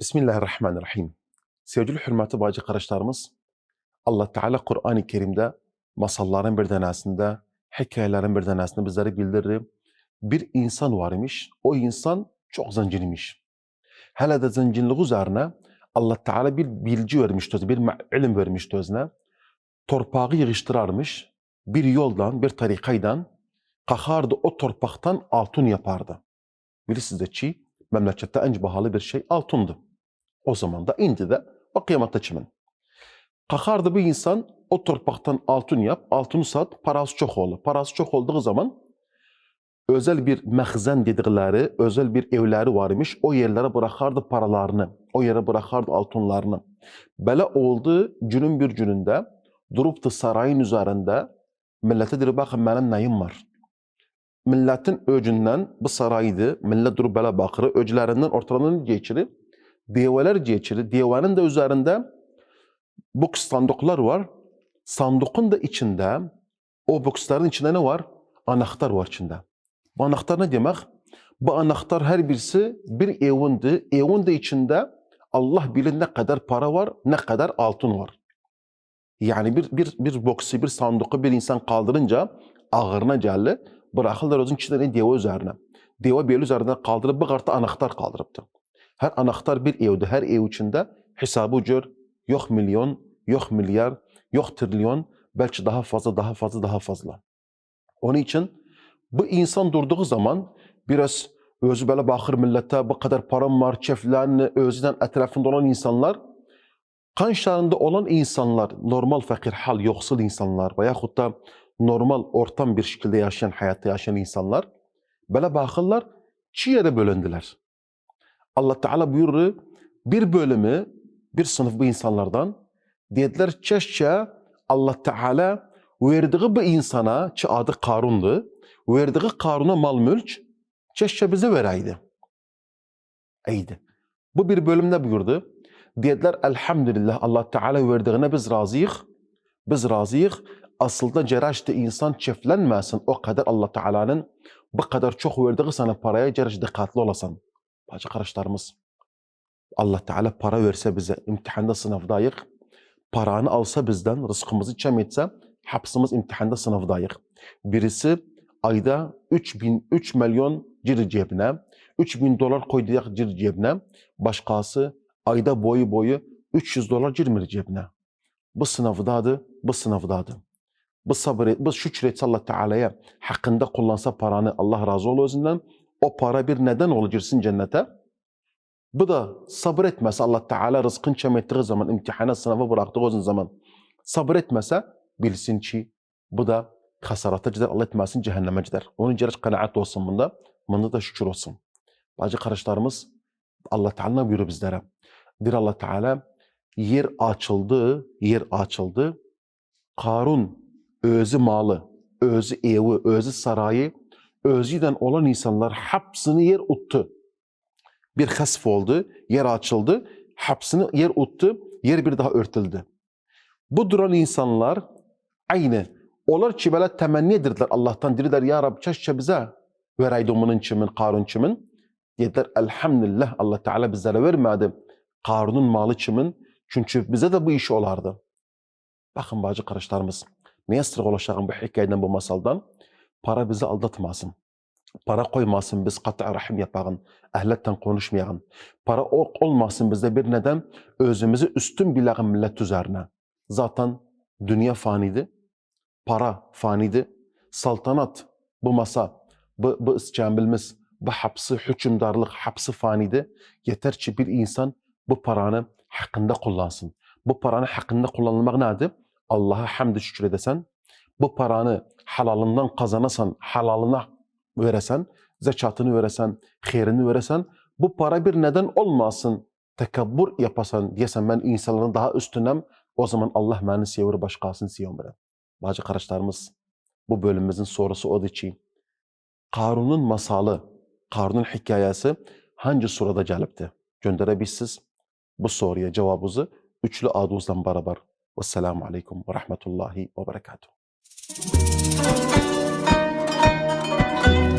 Bismillahirrahmanirrahim. Sevgili hürmetli bacı kardeşlerimiz, Allah Teala Kur'an-ı Kerim'de masalların bir tanesinde, hikayelerin bir tanesinde bizlere bildirir. Bir insan varmış, o insan çok zenginmiş. Hele de zenginliği üzerine Allah Teala bir bilgi vermişti, özüne, bir ilim vermişti özüne. Torpağı yığıştırarmış, bir yoldan, bir tarikaydan, kalkardı o torpaktan altın yapardı. Bilirsiniz de ki memlekette en pahalı bir şey altındı. O zaman da indi de o kıyamette kimin. Kalkardı bir insan o torpaktan altın yap, altını sat, parası çok olur. Parası çok olduğu zaman özel bir mehzen dedikleri, özel bir evleri varmış. O yerlere bırakardı paralarını, o yere bırakardı altınlarını. Böyle oldu günün bir gününde durup da sarayın üzerinde millete dedi bakın benim neyim var. Milletin öcünden bu saraydı, millet durup böyle bakır, öcülerinden ortalarını geçirip develer geçiri. Devenin de üzerinde boks sandıklar var. Sandukun da içinde o boksların içinde ne var? Anahtar var içinde. Bu anahtar ne demek? Bu anahtar her birisi bir evindi. Evin de içinde Allah bilir ne kadar para var, ne kadar altın var. Yani bir, bir, bir boksu, bir sanduku bir insan kaldırınca ağırına geldi. Bırakırlar özün içinde ne deve üzerine. Deve bel üzerine kaldırıp bir kartı anahtar kaldırıptı. Her anahtar bir evde, her ev içinde hesabı gör. Yok milyon, yok milyar, yok trilyon, belki daha fazla, daha fazla, daha fazla. Onun için bu insan durduğu zaman biraz özü böyle bakır millete bu kadar param var, çeflen, özüden etrafında olan insanlar kanşlarında olan insanlar, normal fakir hal, yoksul insanlar veyahut da normal ortam bir şekilde yaşayan, hayatta yaşayan insanlar böyle bakırlar, çi yere bölündüler. Allah Teala buyurur, bir bölümü, bir sınıf bu insanlardan dediler çeşçe Allah Teala verdiği bu insana, ki adı Karun'du, verdiği Karun'a mal mülk, çeşçe bize vereydi. Eydi. Bu bir bölümde buyurdu. Dediler elhamdülillah Allah Teala verdiğine biz razıyıq. Biz razıyıq. Aslında ceraşte insan çiftlenmesin o kadar Allah Teala'nın bu kadar çok verdiği sana paraya ceraş dikkatli olasan. Bacı kardeşlerimiz Allah Teala para verse bize imtihanda sınavdayıq. Paranı alsa bizden, rızkımızı çem etse hapsımız imtihanda sınavdayıq. Birisi ayda 3 bin, 3 milyon gir cebine, 3 bin dolar koyacak gir cebine. Başkası ayda boyu boyu 300 dolar girmir cebine. Bu sınavdadır, bu sınavdadır. Bu sabır, bu şükretse Allah Teala'ya hakkında kullansa paranı Allah razı ol özünden. O para bir neden girsin cennete. Bu da sabır etmese Allah Teala rızkın çemettiği zaman, imtihana sınava bıraktığı zaman sabır etmese bilsin ki bu da hasarata gider, Allah etmesin cehenneme gider. Onun için kanaat olsun bunda, bunda da şükür olsun. Bacı kardeşlerimiz Allah Teala buyuruyor bizlere. Bir Allah Teala yer açıldı, yer açıldı. Karun özü malı, özü evi, özü sarayı, özüden olan insanlar hepsini yer uttu. Bir hasf oldu, yer açıldı, hepsini yer uttu, yer bir daha örtüldü. Bu duran insanlar aynı. Onlar ki böyle temenni edirdiler Allah'tan. Dediler ya Rab çeşçe bize vereydi bunun çimin, Karun çimin. Dediler elhamdülillah Allah Teala bizlere vermedi. Karun'un malı çimin. Çünkü bize de bu iş olardı. Bakın bacı kardeşlerimiz. Neye sırık ulaşacağım bu hikayeden, bu masaldan? Para bizi aldatmasın. Para koymasın biz kat'a rahim yapağın. Ehletten konuşmayağın. Para ol- olmasın bizde bir neden özümüzü üstün bilağın millet üzerine. Zaten dünya faniydi. Para faniydi. Saltanat bu masa, bu, bu iskambilimiz, bu hapsi, hükümdarlık hapsi faniydi. Yeter ki bir insan bu paranı hakkında kullansın. Bu paranı hakkında kullanılmak nedir? Allah'a hamd şükür edesen, bu paranı halalından kazanasan, halalına veresen, zekatını veresen, hayrini veresen, bu para bir neden olmasın, tekabbür yapasan diyesen ben insanların daha üstünem, o zaman Allah beni seviyor, başkasını seviyor. Bacı kardeşlerimiz, bu bölümümüzün sorusu odur ki, Karun'un masalı, Karun'un hikayesi hangi surada gelipti? Gönderebilirsiniz bu soruya cevabınızı üçlü adımızdan beraber. Vesselamu aleyküm ve rahmetullahi ve berekatuhu. うん。